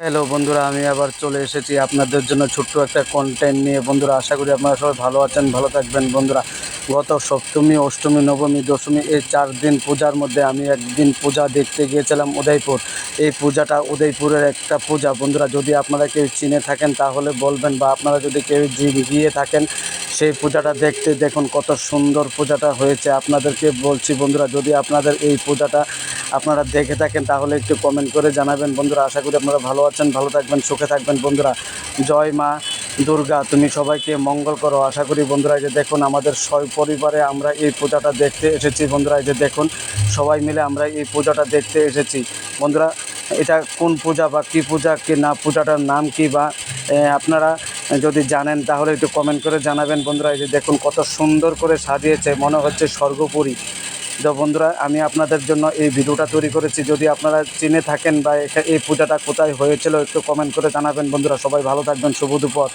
Hello বন্ধুরা, আমি আবার চলে এসেছি আপনাদের জন্য ছোট্ট একটা কন্টেন্ট নিয়ে। বন্ধুরা, আশা করি আপনারা সবাই ভালো আছেন, ভালো থাকবেন। বন্ধুরা, গত সপ্তমী, অষ্টমী, নবমী, দশমী এই চার দিন পূজার মধ্যে আমি একদিন পূজা দেখতে গিয়েছিলাম উদয়পুর। এই পূজাটা উদয়পুরের একটা পূজা। বন্ধুরা, যদি আপনারা কেউ চিনে থাকেন, তাহলে বলবেন বা আপনারা যদি কেউ গিয়ে থাকেন, সেই পূজাটা দেখতে দেখুন কত সুন্দর পূজাটা হয়েছে। আপনাদেরকে বলছি বন্ধুরা, যদি আপনাদের এই পূজাটা আপনারা দেখে থাকেন, তাহলে একটু কমেন্ট করে জানাবেন। বন্ধুরা, আশা করি আপনারা ভালো আছেন, ভালো থাকবেন, সুখে থাকবেন। বন্ধুরা, জয় মা দুর্গা, তুমি সবাইকে মঙ্গল করো। আশা করি বন্ধুরা যে দেখুন আমাদের পরিবারে আমরা এই পূজাটা দেখতে এসেছি। বন্ধুরা যে দেখুন, সবাই মিলে আমরা এই পূজাটা দেখতে এসেছি। বন্ধুরা, এটা কোন পূজা বা কী পূজা, কি না, পূজাটার নাম কি বা আপনারা যদি জানেন, তাহলে একটু কমেন্ট করে জানাবেন। বন্ধুরা, এই যে দেখুন, কত সুন্দর করে সাজিয়েছে, মনে হচ্ছে স্বর্গপুরী। তো বন্ধুরা, আমি আপনাদের জন্য এই ভিডিওটা তৈরি করেছি। যদি আপনারা চিনে থাকেন বা এই পূজাটা কোথায় হয়েছিল, একটু কমেন্ট করে জানাবেন বন্ধুরা। সবাই ভালো থাকবেন, শুভ দুপুর।